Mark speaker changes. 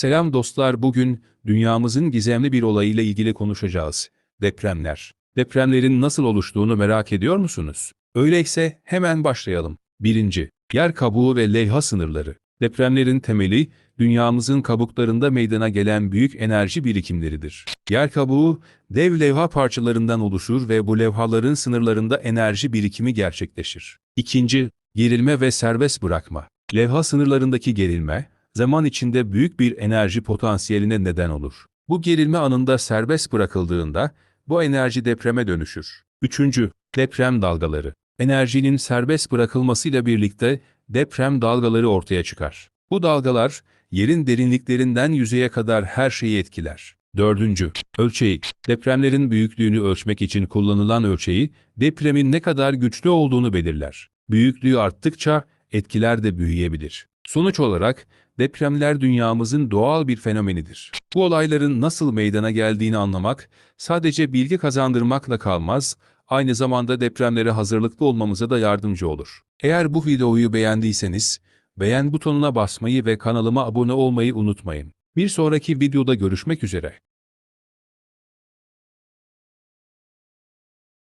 Speaker 1: Selam dostlar bugün dünyamızın gizemli bir olayıyla ilgili konuşacağız. Depremler. Depremlerin nasıl oluştuğunu merak ediyor musunuz? Öyleyse hemen başlayalım. 1. Yer kabuğu ve levha sınırları. Depremlerin temeli, dünyamızın kabuklarında meydana gelen büyük enerji birikimleridir. Yer kabuğu, dev levha parçalarından oluşur ve bu levhaların sınırlarında enerji birikimi gerçekleşir. 2. Gerilme ve serbest bırakma. Levha sınırlarındaki gerilme, zaman içinde büyük bir enerji potansiyeline neden olur. Bu gerilme anında serbest bırakıldığında, bu enerji depreme dönüşür. 3. Deprem dalgaları. Enerjinin serbest bırakılmasıyla birlikte deprem dalgaları ortaya çıkar. Bu dalgalar, yerin derinliklerinden yüzeye kadar her şeyi etkiler. 4. Ölçeği. Depremlerin büyüklüğünü ölçmek için kullanılan ölçeği, depremin ne kadar güçlü olduğunu belirler. Büyüklüğü arttıkça etkiler de büyüyebilir. Sonuç olarak, depremler dünyamızın doğal bir fenomenidir. Bu olayların nasıl meydana geldiğini anlamak, sadece bilgi kazandırmakla kalmaz, aynı zamanda depremlere hazırlıklı olmamıza da yardımcı olur. Eğer bu videoyu beğendiyseniz, beğen butonuna basmayı ve kanalıma abone olmayı unutmayın. Bir sonraki videoda görüşmek üzere.